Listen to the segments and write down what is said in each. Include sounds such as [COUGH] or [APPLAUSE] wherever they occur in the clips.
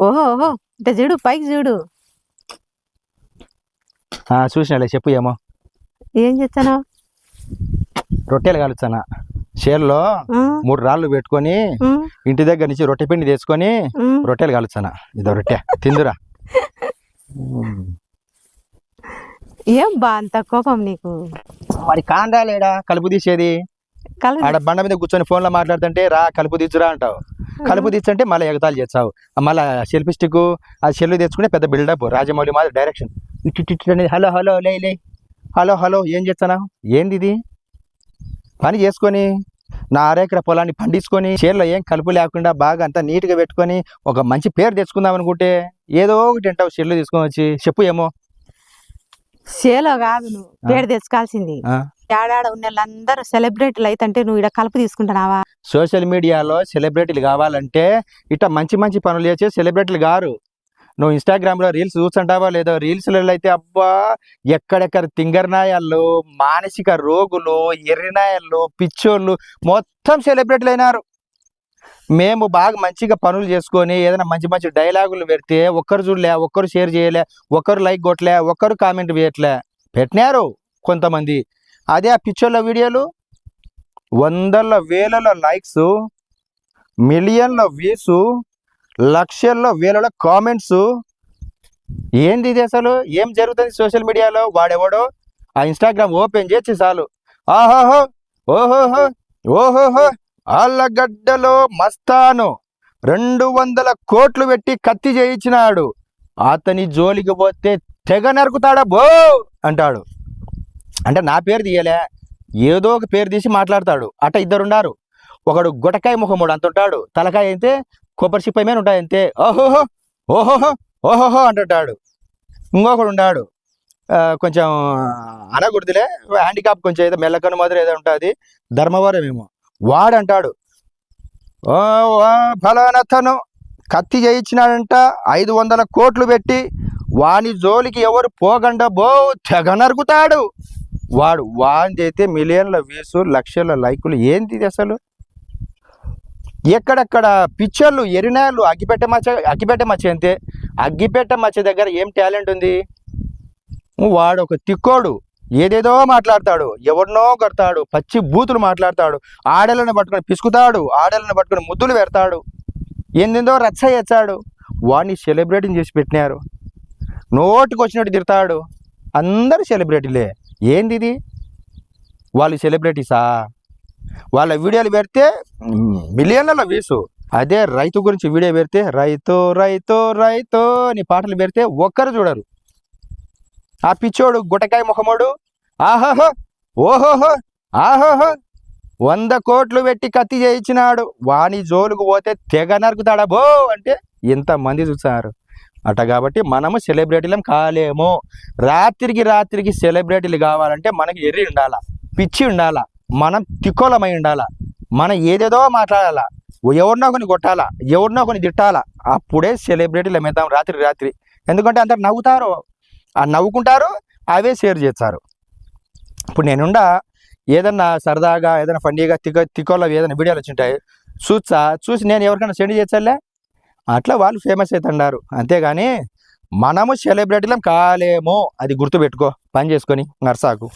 ఓహో ఓహో ఇట చూడు పైకి చూడు. ఆ, చూసినాలే చెప్పు ఏమో. ఏం చేస్తాను? రొట్టెలు కాలుచానా చేల్లో మూడు రాళ్ళు పెట్టుకొని ఇంటి దగ్గర నుంచి రొట్టె పిండి తెచ్చుకొని రొట్టెలు కాలుచానా ఇదో రొట్టె తిందురా. [LAUGHS] ఏం బా అంత కోపం నీకు? మరి కాండాలేడా కలుపు తీసేది? ఆడ బండ మీద కూర్చొని ఫోన్లో మాట్లాడుతుంటే రా కలుపు తీర్చురా అంటావు. [LAUGHS] కలుపు తీర్చంటే మళ్ళీ ఎగతాలు చేస్తావు. మళ్ళీ సెల్ఫీ స్టిక్ ఆ సెల్లు తెచ్చుకుని పెద్ద బిల్డప్ రాజమౌళి మాది డైరెక్షన్. ఇటు అనేది హలో హలో లే లే. హలో హలో ఏం చేస్తానా ఏంది ఇది పని చేసుకొని నా అరెకర పొలాన్ని పండించుకొని చేనులో ఏం కలుపు లేకుండా బాగా అంతా నీట్గా పెట్టుకొని ఒక మంచి పేరు తెచ్చుకుందాం అనుకుంటే ఏదో ఒకటి అంటావు సెల్లు తీసుకొని వచ్చి. చెప్పు ఏమో. సేలో కాదు నువ్వు పేరు తెచ్చుకోవాల్సింది. ఆ. ఆడాడ ఉన్న వాళ్ళందరూ సెలబ్రిటీలు అయితే నువ్వు ఇక్కడ కలుపు తీసుకుంటున్నావా? సోషల్ మీడియాలో సెలబ్రిటీలు కావాలంటే ఇట్లా మంచి మంచి పనులు చేసే సెలబ్రిటీలు గారు నువ్వు ఇన్స్టాగ్రామ్లో రీల్స్ చూస్తుంటావా లేదో? రీల్స్లలో అయితే అబ్బా! ఎక్కడెక్కడ తింగరనాయాళ్ళు మానసిక రోగులు ఎర్రినాయాళ్ళు పిచ్చోళ్ళు మొత్తం సెలబ్రిటీలు అయినారు. మేము బాగా మంచిగా పనులు చేసుకొని ఏదైనా మంచి మంచి డైలాగులు పెడితే ఒక్కరు చూడలే ఒక్కరు షేర్ చేయలే ఒక్కరు లైక్ కొట్టలే ఒక్కరు కామెంట్ చేయట్లే పెట్టినారు కొంతమంది. అదే ఆ పిక్చర్ల వీడియోలు? వందల వేలలో లైక్స్ మిలియన్ల వ్యూస్ లక్షల్లో వేలలో కామెంట్స్ ఏంది ఇది అసలు? ఏం జరుగుతుంది సోషల్ మీడియాలో వాడెవడో? ఆ ఇన్స్టాగ్రామ్ ఓపెన్ చేసి చాలు. ఆహోహో! ఓహోహో! ఓహోహో! ఆళ్ళగడ్డలో మస్తాను. రెండు వందల కోట్లు పెట్టి కత్తి చేయించినాడు. అతని జోలికి పోతే తెగ నరుకుతాడా బో? అంటాడు. అంటే నా పేరు తీయలే. ఏదో ఒక పేరు తీసి మాట్లాడతాడు. అట్ట ఇద్దరున్నారు ఒకడు గుటకాయ ముఖముడు అంత ఉంటాడు తలకాయ అయితే కొబ్బరి చిప్పై మీద ఉంటాయి అంతే. ఓహోహో ఓహోహో ఓహోహో అంటుంటాడు. ఇంకొకడు ఉన్నాడు కొంచెం అనగుడిదిలే హ్యాండిక్యాప్ కొంచెం ఏదో మెల్లకను మాదిరి ఏదో ఉంటుంది. ధర్మవరం ఏమో వాడు అంటాడు ఓ ఫలానతను కత్తి చేయించినాడంట. ఐదు వందల కోట్లు పెట్టి వాని జోలికి ఎవరు పోగండ బో తెగ నరుకుతాడు వాడు వాంది అయితే మిలియన్ల వ్యూస్ లక్షల లైకులు. ఏంది అసలు? ఎక్కడెక్కడ పిక్చర్లు ఎరినాలు అగ్గిపెట్ట మచ్చ అగ్గిపెట్ట మచ్చ అంతే. అగ్గిపెట్ట మచ్చ దగ్గర ఏం టాలెంట్ ఉంది? వాడు ఒక తిక్కోడు. ఏదేదో మాట్లాడతాడు. ఎవరినో కొడతాడు. పచ్చి బూతులు మాట్లాడతాడు. ఆడలను పట్టుకొని పిసుకుతాడు. ఆడలను పట్టుకొని ముద్దులు పెడతాడు. ఏందేందో రచ్చ చేస్తాడు. వాడిని సెలబ్రేటింగ్ చేసి పెట్టినారు. నోటికి వచ్చినట్టు తిడతాడు. అందరు సెలబ్రిటీలే ఏంది ఇది వాళ్ళు సెలబ్రిటీసా? వాళ్ళ వీడియోలు పెడితే మిలియన్ల వ్యూస్. అదే రైతు గురించి వీడియో పెడితే రైతు రైతు రైతు అని పాటలు పెడితే ఒక్కరు చూడరు. ఆ పిచ్చోడు గుటకాయ ముఖమోడు ఆహోహో ఓహోహో ఆహోహో వంద కోట్లు పెట్టి కత్తి చేయించినాడు. వాని జోలుకు పోతే తెగ నరుకుతాడా బో అంటే ఇంతమంది చూసారు అట కాబట్టి మనము సెలబ్రిటీలం కాలేము. రాత్రికి రాత్రికి సెలబ్రిటీలు కావాలంటే మనకి ఎర్రి ఉండాలా పిచ్చి ఉండాలా మనం తిక్కోలమై ఉండాలా మనం ఏదేదో మాట్లాడాలా ఎవరినో కొన్ని కొట్టాలా ఎవరినో కొన్ని తిట్టాలా అప్పుడే సెలబ్రిటీలు ఎమ్మేద్దాం రాత్రి రాత్రి. ఎందుకంటే అందరు నవ్వుతారు. ఆ నవ్వుకుంటారు అవే షేర్ చేస్తారు. ఇప్పుడు నేనుండా ఏదన్నా సరదాగా ఏదైనా ఫండీగా తిక్క తిక్కోలో ఏదైనా వీడియోలు వచ్చింటాయి చూసా చూసి నేను ఎవరికైనా సెండ్ చేసాలే అట్లా వాళ్ళు ఫేమస్ అవుతున్నారు అంతేగాని మనము సెలబ్రిటీలం కాలేమో. అది గుర్తుపెట్టుకో పని చేసుకొని నర్సాకు.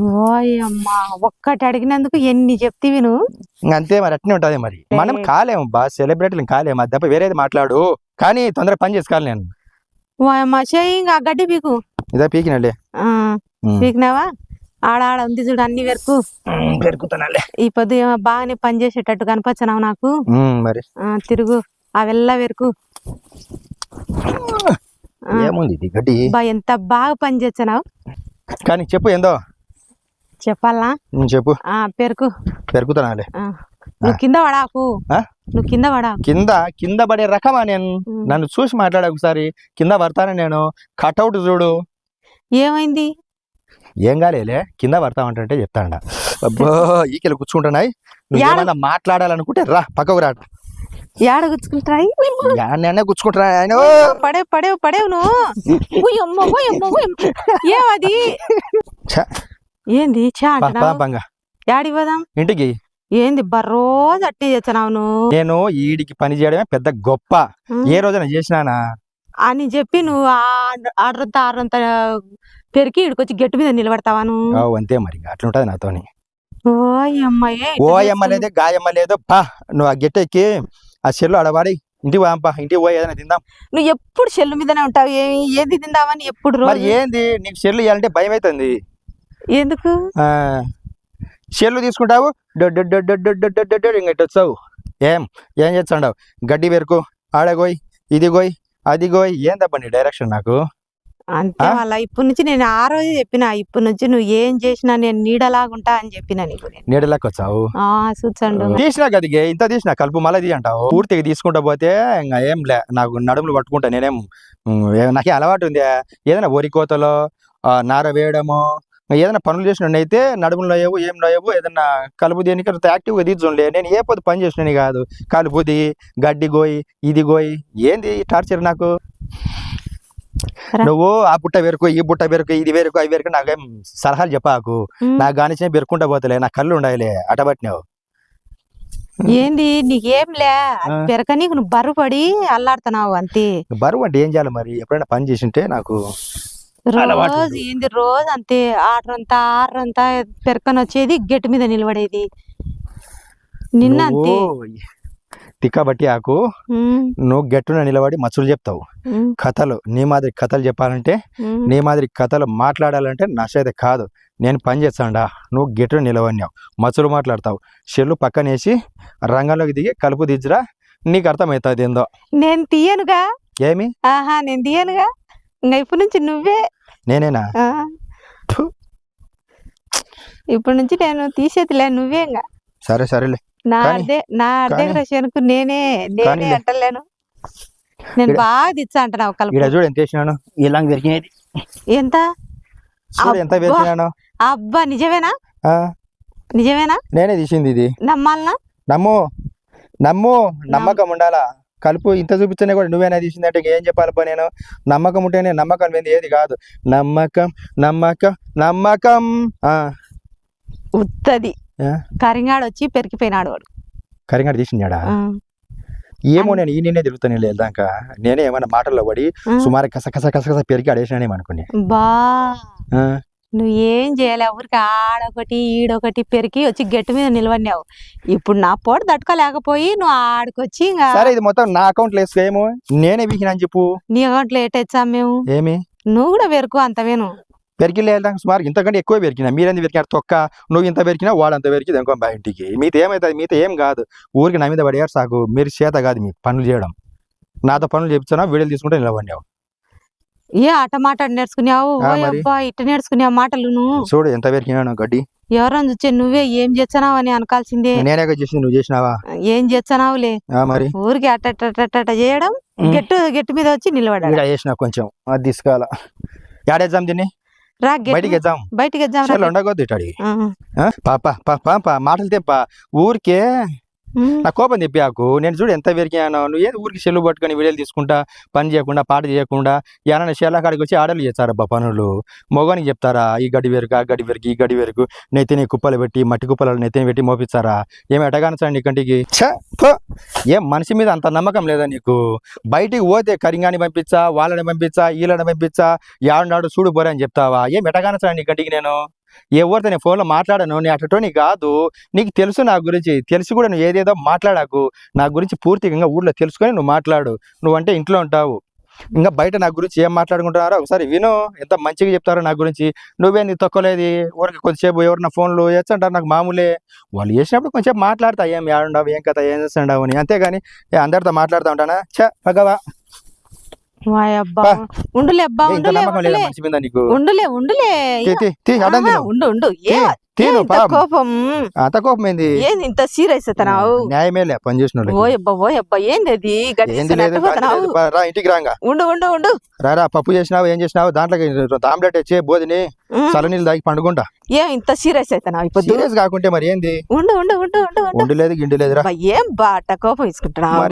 ఓయమ్మా ఒక్కటి అడిగినందుకు ఎన్ని చెప్తివి నువ్వు ఇంక అంతే మరి అట్నే ఉంటుంది మరి. మనం కాలేము బా సెలబ్రిటీలు కాలేము. అది తప్ప వేరేది మాట్లాడు. కానీ తొందరగా పని చేసుకోవాలి నేను. ఇంకా గడ్డి పీకు. ఇదే పీకినండి ఆ, పీకినావా? ఆడ ఆడ ఉంది చూడు అన్ని వరకు. పెరుగుతానండి ఈ పొద్దు బాగానే పని చేసేటట్టు కనపచ్చనావు నాకు. మరి. తిరుగు. ఆ వరకు. ఏముంది ఎంత బాగా పని చేసావు కానీ చెప్పు ఏందో. చెప్పాలా? చెప్పు. పెరుకు. పెరుగుతున్నా నువ్వు కింద పడాకు నువ్వు కింద పడా. కింద కింద పడే రకమా నేను? నన్ను చూసి మాట్లాడా ఒకసారి. కింద పడతాను నేను? కట్అవుట్ చూడు. ఏమైంది? ఏం కాలేలే కింద పడతామంటే చెప్తాండ. అబ్బో [LAUGHS] ఈకెళ్ళి కూర్చుంటున్నాయి? నువ్వు ఏమైనా మాట్లాడాలనుకుంటే రా పక్కకు రా ఏడ గుచ్చుకుంటాయి యాడనే ఆయన! పడేవు పడేవు పడేవు నువ్వు. ఏమది? ఏంది చా అంటున్నావు? యాడి ఇంటికి. ఏంది బా రోజు అట్టి చేస్తున్నావు నువ్వు? నేను ఈడికి పని చేయడమే పెద్ద గొప్ప. ఏ రోజున చేసినానా? అని చెప్పి నువ్వు ఆర్డర్ ఆర్డంతా పెరికి ఇక్కడికొచ్చి గట్టి మీద నిలబడతావా నువ్వు? అంతే మరి. ఇంకా అట్లుంటది నాతోని. ఓ అమ్మాయి ఓ అమ్మ లేదే గాయమ్మ లేదు పా. నువ్వు ఆ గిట్టెక్కి ఆ చెల్లు ఆడవాడి ఇంటికి పోయాంపా ఇంటికి పోయి ఏదైనా తిందాం. నువ్వు ఎప్పుడు చెల్లు మీదనే ఉంటావు? ఏ- ఏది తిందామని ఎప్పుడు మరి ఏంది? నీకు చెల్లు ఇవ్వాలంటే భయం అవుతుంది ఎందుకు? ఆ, చెల్లు తీసుకుంటావు డొడ్ డొడ్ డొడ్ డొడ్ డొడ్ డొడ్ డొడ్ ఇంక ఇటు వచ్చావు ఏం? ఏం చేస్తాండావు గడ్డి పెరుకు ఆడగోయ్ ఇది గోయ్ అది గోయ్. ఏందబ్బా నీ డైరెక్షన్ నాకు? అంతే? వాళ్ళ ఇప్పటి నుంచి నేను ఆ రోజే చెప్పిన ఇప్పటి నుంచి నువ్వు ఏం చేసినా నేను నీడలాగుంటా అని చెప్పిన నీకు నేను. నీడలోకి వచ్చావు చూచండు. తీసినా గదిగే ఇంత తీసినా? కలుపు మళ్ళీ తీ అంటావు పూర్తిగా తీసుకుంటా పోతే ఇంకా ఏం లే నాకు నడుములు పట్టుకుంటా నేనేం నాకే అలవాటు ఉంది. ఏదైనా వరి కోతలో నార వేయడము ఏదైనా పనులు చేసినట్టయితే నడుములు నోయవు ఏం నోయవు ఏదైనా కలుపు దేనికి యాక్టివ్గా తీర్చుండే నేను ఏ పొద్దు పని చేసినని కాదు. కలుపుది గడ్డి గోయి ఇది గోయి ఏంది టార్చర్ నాకు. నువ్వు ఆ బుట్ట పెరుకు ఈ బుట్ట పెరుకు ఇది పెరుకు అవి పెరుకు నాకేం సలహాలు చెప్పాకు. నాకు గానిచ్చిన పెరుకుంటా పోతలే నా కళ్ళు ఉండాలి అటబట్టినావు. ఏంది నీకేం లే ఆ. పెరక నీకు నువ్వు బరువు పడి అల్లాడుతున్నావు అంతే. బరువు అంటే ఏం చేయాలి మరి? ఎప్పుడైనా పని చేసింటే నాకు రోజు ఏంది రోజు అంతే ఆటరంతా ఆరంతా పెరకని వచ్చేది గట్టి మీద నిలబడేది. నిన్న అంతే తిక్కబట్టి ఆకు నువ్వు గట్టున నిలబడి మచ్చులు చెప్తావు. కథలు నీ మాదిరి కథలు చెప్పాలంటే. నీ మాదిరి కథలు మాట్లాడాలంటే నా చేత కాదు. నేను పని చేస్తాడా నువ్వు గట్టున నిలబడినావు మచ్చులు మాట్లాడతావు. చెల్లు పక్కనేసి రంగంలోకి దిగి కలుపు దిద్దురా నీకు అర్థమవుతుంది ఏందో. నేను తీయనుగా? ఏమి? ఆహా నేను తీయనుగా? ఇంకా ఇప్పటి నుంచి నువ్వే? నేనేనా. ఇప్పటి నుంచి నేను తీసేదిలే నువ్వే ఇంకా. సరే సరేలే. నా అర్ధే నా అర్ధే గ్రశనుకు నేనే నేనే. అంటలేను. నేను బాగా తెచ్చా ఇక్కడ కలుపు. చూడు ఎంత వేసినాను ఇలా పెరిగినది. ఎంత? ఎంత. వేసినాను. అబ్బా నిజమేనా? ఆ, నిజమేనా? నేనే తీసింది ఇది. నమ్మాలనా? నమ్ము నమ్ము నమ్మకం ఉండాలా? కలుపు ఇంత చూపించనే కూడా నువ్వేనా తీసిందంటే ఏం చెప్పాలబ్బా నేను? నమ్మకం ఉంటేనే నమ్మకం లేని ఏది కాదు. నమ్మకం నమ్మకం నమ్మకం. ఆ, ఉత్తది? కరింగాడు వచ్చి పెరికిపోయినాడు వాడు. కరింగాడు తీసిండాడా? ఆ. ఏమో నేను ఈ నిన్నే తిరుగుతాను వెళ్దాక నేనే ఏమైనా మాటల్లో పడి. సుమారు కస కస కస కస పెరిగి అడేసినానేమో అనుకుని. బా. ఆ, నువ్వు ఏం చేయలే ఊరికి ఆడొకటి ఈడొకటి పెరికి వచ్చి గట్టి మీద నిలబడినావు. ఇప్పుడు నా పోటు తట్టుకోలేకపోయి నువ్వు ఆడికొచ్చి ఇంకా సరే ఇది మొత్తం నా అకౌంట్లో వేసుకోయేమో నేనే వీకినా అని చెప్పు. నీ అకౌంట్లో ఏటేచ్చాం మేము? ఏమి? నువ్వు కూడా పెరుకు అంతవేను పెరిగిలే సుమారు ఇంతకంటే ఎక్కువ పెరిగినా. మీరెందుకు పెరిగినారు తొక్క నువ్వు ఇంత పెరిగినా వాడు అంత పెరిగింది ఇంకో బా ఇంటికి మీతో ఏమవుతుంది మీతో ఏం కాదు. ఊరికి నా మీద పడేయారు సాకు. మీరు చేత కాదు మీకు పనులు చేయడం. నాతో పనులు చెప్తున్నా వీడియోలు తీసుకుంటే నిలబడినావు. ఏ ఆట మాట నేర్చుకున్నావు ఇట్ట నేర్చుకునే మాటలు నువ్వు చూడు ఎంత పెరిగినాను గడ్డి. ఎవరైనా చూచే నువ్వే ఏం చేస్తున్నావు అని అనకాల్సిందే. నేనే చేసింది నువ్వు చేసినావా? ఏం చేస్తున్నావులే? మరి? ఊరికి అట్ట చేయడం. గట్టు గట్టి మీద వచ్చి నిలబడాడు ఇక్కడ చేసిన కొంచెం. అది తీసుకోవాలా. రా గట్టి బయటికి ఉండగొద్దు ఇటాడి. పాప పాప మాటలు తెప్ప ఊరికే నా కోపం తెప్పాకు. నేను చూడు ఎంత పెరిగాను నువ్వు ఏది ఊరికి సెల్లు పట్టుకొని వీడియోలు తీసుకుంటా పని చేయకుండా పాట చేయకుండా ఏమైనా షేర్ల కాడికి వచ్చి ఆడలు చేస్తారబ్బా పనులు. మొగానికి చెప్తారా ఈ గడి వెరుకు ఆ గడి వెరుకు ఈ గడి వెరుకు నెత్తిని కుప్పలు పెట్టి మట్టి కుప్పలు నెత్తిని పెట్టి మోపిస్తారా? ఏమి ఎటగానసండి కంటికి? ఛ, ఫ. ఏం మనిషి మీద అంత నమ్మకం లేదా నీకు? బయటికి పోతే కరింగాని పంపించా వాళ్ళని పంపించా వీళ్ళని పంపించా యాడున్నాడు చూడు పోరా అని చెప్తావా? ఏం ఎటగానసండి నీ కంటికి నేను? ఎవరితో నేను ఫోన్లో మాట్లాడాను నీ అటుటోని కాదు. నీకు తెలుసు నా గురించి. తెలిసి కూడా నువ్వు ఏదేదో మాట్లాడాకు. నా గురించి పూర్తిగా ఇంకా ఊర్లో తెలుసుకొని నువ్వు మాట్లాడు. నువ్వంటే ఇంట్లో ఉంటావు. ఇంకా బయట నా గురించి ఏం మాట్లాడుకుంటున్నారో ఒకసారి విను. ఎంత మంచిగా చెప్తారో నా గురించి. నువ్వేంది తొక్కలేదు ఊరికి కొద్దిసేపు ఎవరిన ఫోన్లు వేస్తుంటారు నాకు మామూలే. వాళ్ళు చేసినప్పుడు కొంచెం మాట్లాడతా. ఏం ఏడుండవు ఏం కథ ఏం చేస్తుండవు అని. అంతేగాని ఏ అందరితో మాట్లాడుతూ ఉంటానా? చ పగవా. ఉండులే అబ్బా ఉండులే ఉండులే. ఉండులే. ఉండు ఉండు. ఏ తిను కోపం? అంత కోపం ఏంది? ఏంది ఇంత సీరియస్ అవుతున్నావు? న్యాయమేలే పని చేసిన వాళ్ళకి. ఓ అబ్బా ఓ అబ్బా ఏంది అది? రా ఇంటికి రాంగా. ఉండు ఉండు ఉండు. రారా పప్పు చేసినావు ఏం చేసినావు? దాంట్లోకి ఆమ్లెట్ వచ్చి బోధిని ఉమ్, చల్లనీళ్ళు తాగి పండుకుంటా. ఏం ఇంత సీరియస్ అవుతున్నావు ఇప్పుడు? సీరియస్ కాకుంటే మరి ఏంది? ఉండు ఉండు ఉండు ఉండు ఉండు. లేదు గిండి లేదురా ఏం బాట కోపం తీసుకుంటున్నావు